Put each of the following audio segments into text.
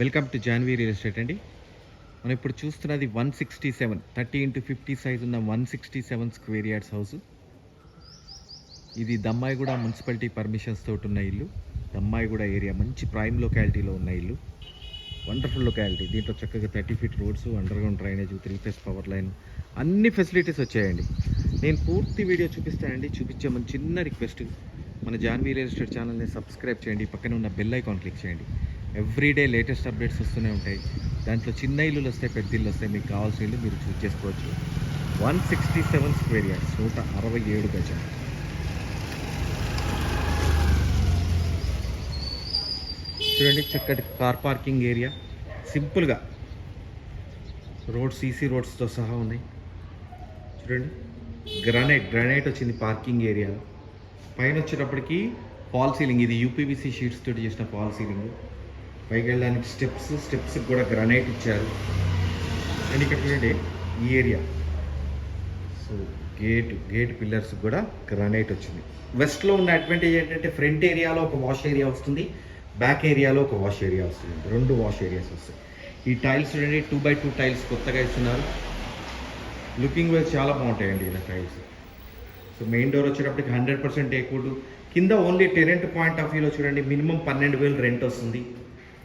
Welcome to Janvi real estate అండి. మనం ఇప్పుడు చూస్తున్నది one sixty seven thirty into fifty size ఉన్న one sixty seven square yards house. ఇది దమ్మాయిగూడ మున్సిపాలిటీ పర్మిషన్స్ తోటి ఉన్న ఇల్లు. దమ్మాయిగూడ ఏరియా మంచి ప్రైమ్ లొకాలిటీలో ఉన్న ఇల్లు. వండర్ఫుల్ లొకాలిటీ దీంట్లో చక్కగా thirty feet roads underground drainage three phase power line అన్ని ఫెసిలిటీస్ వచ్చాయండి. నేను పూర్తి వీడియో చూపిస్తానండి చూపించే మన చిన్న రిక్వెస్ట్. మన జాన్వీ రియల్ ఎస్టేట్ ఛానల్ని సబ్స్క్రైబ్ చేయండి పక్కన ఉన్న బెల్ ఐకాన్ క్లిక్ చేయండి. ఎవ్రీడే లేటెస్ట్ అప్డేట్స్ వస్తూనే ఉంటాయి. దాంట్లో చిన్న ఇల్లులు వస్తాయి పెద్ద ఇల్లు వస్తాయి మీకు కావాల్సిన ఇల్లు మీరు చూస్ చేసుకోవచ్చు. One sixty seven square yards నూట అరవై ఏడు గజం. చూడండి చక్కటి కార్ పార్కింగ్ ఏరియా సింపుల్గా రోడ్ సీసీ రోడ్స్తో సహా ఉన్నాయి. చూడండి గ్రనైట్ గ్రనైట్ వచ్చింది పార్కింగ్ ఏరియాలో పైన వచ్చేటప్పటికి ఫాల్ సీలింగ్ ఇది యూపీవీసీ షీట్స్ తోటి చేసిన ఫాల్ సీలింగ్ పైకి వెళ్ళడానికి స్టెప్స్ స్టెప్స్ కూడా గ్రానైట్ ఇచ్చారు. అండ్ ఇక్కడ చూడండి ఈ area. So gate gate pillars కూడా గ్రానైట్ వచ్చింది. వెస్ట్లో ఉన్న అడ్వాంటేజ్ ఏంటంటే ఫ్రంట్ ఏరియాలో ఒక వాష్ ఏరియా వస్తుంది బ్యాక్ ఏరియాలో ఒక వాష్ ఏరియా వస్తుంది. రెండు వాష్ ఏరియాస్ వస్తాయి. ఈ టైల్స్ చూడండి టూ బై టూ టైల్స్ కొత్తగా ఇస్తున్నారు. లుకింగ్ వైజ్ చాలా బాగుంటాయండి ఇలా టైల్స్. సో మెయిన్ డోర్ వచ్చేటప్పటికి హండ్రెడ్ పర్సెంట్ ఎక్కువ కింద ఓన్లీ టెరెంట్ పాయింట్ ఆఫ్ వ్యూలో చూడండి మినిమం పన్నెండు వేలు రెంట్ వస్తుంది.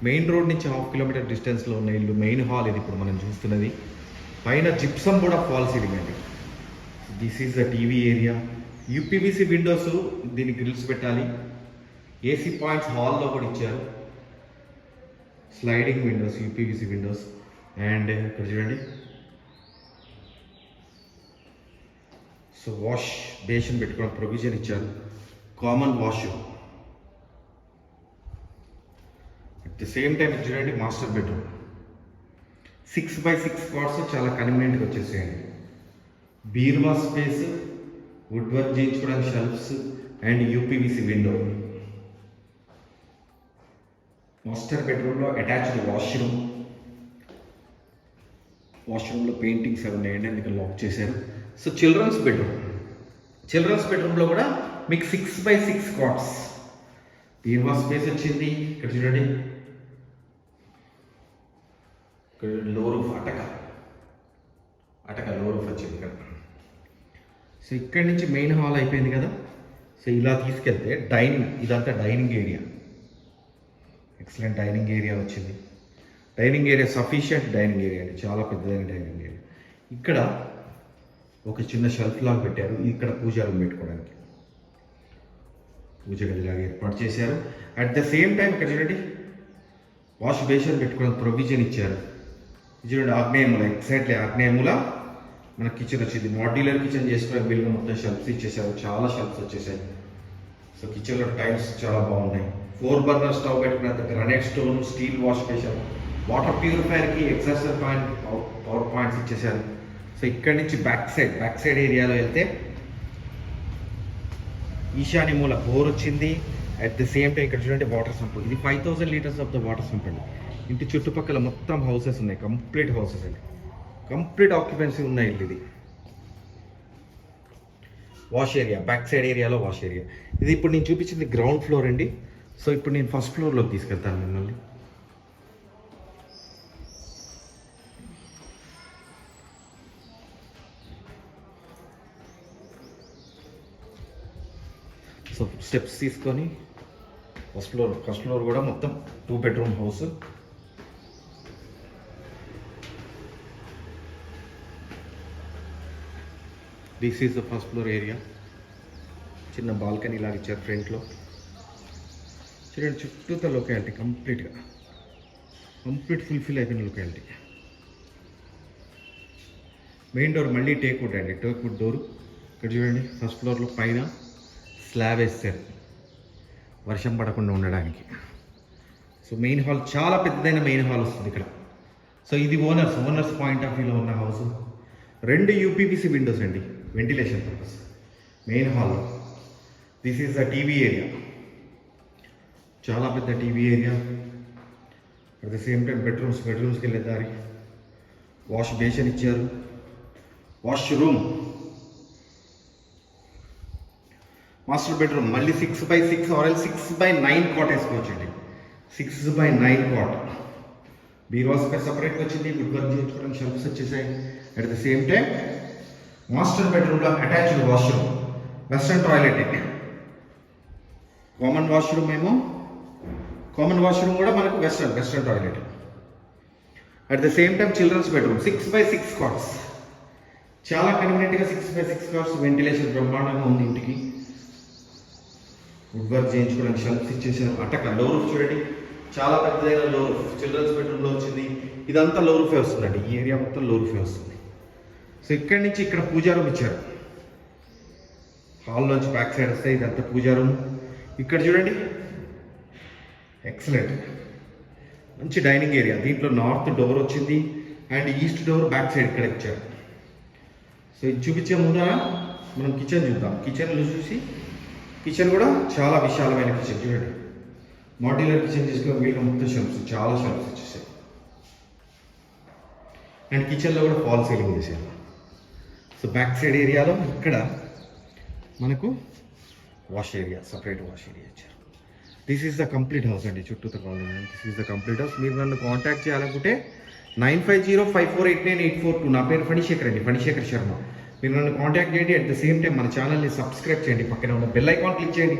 మెయిన్ రోడ్ నుంచి హాఫ్ కిలోమీటర్ డిస్టెన్స్లో ఉన్న ఇల్లు మెయిన్ హాల్ ఇది ఇప్పుడు మనం చూస్తున్నది. పైన జిప్సమ్ కూడా falls ceiling this is the TV area UPBC windows దీన్ని గ్రిల్స్ పెట్టాలి. ఏసీ పాయింట్స్ హాల్లో కూడా ఇచ్చారు. Sliding windows UPVC windows and ఇక్కడ చూడండి. సో వాష్ బేషన్ పెట్టుకోవడం ప్రొవిజన్ ఇచ్చారు. Common wash at the same time చూడండి master bedroom six by six spots చాలా కన్వీనియంట్గా వచ్చేసేయండి. బీర్వా స్పేస్ వుడ్ వర్క్ చేయించుకోవడానికి shelves and UPVC window master బెడ్రూమ్లో అటాచ్డ్ వాష్రూమ్ వాష్రూమ్లో పెయింటింగ్స్ అవి ఉన్నాయండి అందుకే లాక్ చేశారు సో చిల్డ్రన్స్ బెడ్రూమ్ చిల్డ్రన్స్ బెడ్రూమ్లో కూడా మీకు సిక్స్ బై సిక్స్ కాట్స్ బీర్వా స్పేస్ వచ్చింది. ఇక్కడ చూడండి. ఇక్కడ లో రూఫ్ అటక. అటక లో రూఫ్ వచ్చింది ఇక్కడ. సో ఇక్కడి నుంచి మెయిన్ హాల్ అయిపోయింది కదా. సో ఇలా తీసుకెళ్తే డైనింగ్ ఇదంతా dining area. Excellent dining area వచ్చింది. Dining area sufficient dining area అండి. చాలా పెద్దదైన డైనింగ్ ఏరియా. ఇక్కడ ఒక చిన్న షెల్ఫ్ లాగా పెట్టారు. ఇక్కడ పూజా రూమ్ పెట్టుకోవడానికి. పూజ గదిలాగా ఏర్పాటు చేశారు. అట్ ద సేమ్ టైం ఇక్కడ చూడండి వాష్ బేషన్ పెట్టుకోవడానికి ప్రొవిజన్ ఇచ్చారు. చూడండి ఆగ్నేయముల ఎగ్జాక్ట్లీ ఆగ్నేయముల మన కిచెన్ వచ్చింది. మాడ్యులర్ కిచెన్ చేసుకునే బిల్లు మొత్తం షెల్ఫ్స్ ఇచ్చేసారు చాలా షెల్ఫ్స్ వచ్చేసాయి. సో కిచెన్లో టైల్స్ చాలా బాగున్నాయి. Four burner stove పెట్టుకున్నంత granite stone steel wash basin water ప్యూరిఫైర్కి exhauster point power points ఇచ్చేసారు సో ఇక్కడి నుంచి బ్యాక్ సైడ్ బ్యాక్ సైడ్ ఏరియాలో వెళ్తే ఈశాన్య మూల బోర్ వచ్చింది. అట్ ద సేమ్ టైం ఇక్కడ చూడండి వాటర్ సంప్ ఇది five thousand litres of the water sump అండి. ఇంటి చుట్టుపక్కల మొత్తం హౌసెస్ ఉన్నాయి. కంప్లీట్ హౌసెస్ అండి. కంప్లీట్ ఆక్యుపెన్సీ ఉన్నాయి ఇల్లు ఇది. వాష్ ఏరియా బ్యాక్ సైడ్ ఏరియాలో వాష్ ఏరియా ఇది ఇప్పుడు నేను చూపించింది గ్రౌండ్ ఫ్లోర్ అండి. సో ఇప్పుడు నేను ఫస్ట్ ఫ్లోర్లోకి తీసుకెళ్తాను మిమ్మల్ని. సో స్టెప్స్ తీసుకొని ఫస్ట్ ఫ్లోర్ ఫస్ట్ ఫ్లోర్ కూడా మొత్తం two bedroom house this is the first floor area చిన్న బాల్కనీ లాగా ఇచ్చారు ఫ్రంట్లో చూడండి చుట్టూతో లొకాలిటీ కంప్లీట్గా కంప్లీట్ ఫుల్ఫిల్ అయిపోయిన లొకాలిటీ మెయిన్ డోర్ మళ్ళీ టేక్ వుడ్ అండి. టేక్ వుడ్ డోర్ ఇక్కడ చూడండి ఫస్ట్ ఫ్లోర్లో పైన స్లాబ్ వేస్తారు వర్షం పడకుండా ఉండడానికి. సో మెయిన్ హాల్ చాలా పెద్దదైన మెయిన్ హాల్ వస్తుంది ఇక్కడ. సో ఇది ఓనర్స్ ఓనర్స్ పాయింట్ ఆఫ్ వ్యూలో ఉన్న హౌస్ రెండు యూపీపీసీ విండోస్ అండి వెంటిలేషన్ పర్పస్ మెయిన్ హాల్లో this is the TV area చాలా పెద్ద TV area at the same time bedrooms బెడ్రూమ్స్కి వెళ్ళే దారి. వాష్ బేషన్ ఇచ్చారు. Wash room master bedroom. మళ్ళీ six by six or six by nine cot వేసుకోవచ్చండి. Six by nine cot బీరువా సపరేట్గా వచ్చింది. వుడ్ వర్క్ చేయించుకోవడానికి షెల్ఫ్స్ వచ్చేసాయి. At the same time master బెడ్రూమ్లో attached washroom western toilet common washroom ఏమో? కామన్ వాష్రూమ్ కూడా మనకు western western toilet at the same time children's bedroom six by six cots చాలా కన్వీనియంట్గా six by six cots ventilation బ్రహ్మాండంగా ఉంది ఇంటికి. Would work చేయించుకోవడానికి షెల్ఫ్స్ ఇచ్చేసారు అటక లో రూఫ్ చూడండి. చాలా పెద్దదైన లో రూఫ్ చిల్డ్రన్స్ బెడ్రూమ్లో వచ్చింది. ఇదంతా లో రూఫే వస్తుందండి. ఈ ఏరియా మొత్తం లో రూఫే వస్తుంది. సో ఇక్కడి నుంచి ఇక్కడ పూజా రూమ్ ఇచ్చారు. హాల్ నుంచి బ్యాక్ సైడ్ వస్తే ఇదంతా పూజా రూమ్ ఇక్కడ చూడండి. ఎక్సలెంట్ మంచి డైనింగ్ ఏరియా దీంట్లో నార్త్ డోర్ వచ్చింది. And east door back side ఇక్కడ ఇచ్చారు. సో ఇది చూపించే ముందర మనం కిచెన్ చూద్దాం. కిచెన్లో చూసి కిచెన్ కూడా చాలా విశాలమైన కిచెన్ చూడండి. మాడ్యులర్ కిచెన్ తీసుకుని వీళ్ళు మొత్తం షెల్ఫ్స్ చాలా షెల్ఫ్స్ వచ్చేసాయి. అండ్ కిచెన్లో కూడా ఫాల్ సీలింగ్ చేశారు. సో బ్యాక్ సైడ్ ఏరియాలో ఇక్కడ మనకు wash area separate wash area ఇచ్చారు. This is the complete house అండి చుట్టూతో colony this is the complete house మీరు నన్ను కాంటాక్ట్ చేయాలనుకుంటే nine five zero five four eight nine eight four two. నా పేరు ఫణిశేఖర్ అండి ఫణిశేఖర్ శర్మ. మీరు నన్ను కాంటాక్ట్ చేయండి. అట్ ద సేమ్ టైం మన ఛానల్ని సబ్స్క్రైబ్ చేయండి. పక్కన ఉన్న బెల్ ఐకాన్ క్లిక్ చేయండి.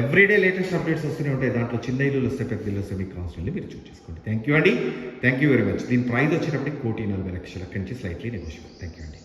ఎవ్రీడే లేటెస్ట్ అప్డేట్స్ వస్తూనే ఉంటాయి. దాంట్లో చిన్న ఇల్లు వస్తే పెద్ద ఇల్లు వస్తే మీకు కావాల్సిన మీరు చూస్ చేసుకోండి. థ్యాంక్ యూ అండి. థ్యాంక్ యూ వెరీ మచ్ దీని ప్రైజ్ వచ్చేటప్పటికి కోటి నలభై లక్షల కంచి స్లైట్లీ నెగోషియబుల్ థ్యాంక్ యూ అండి.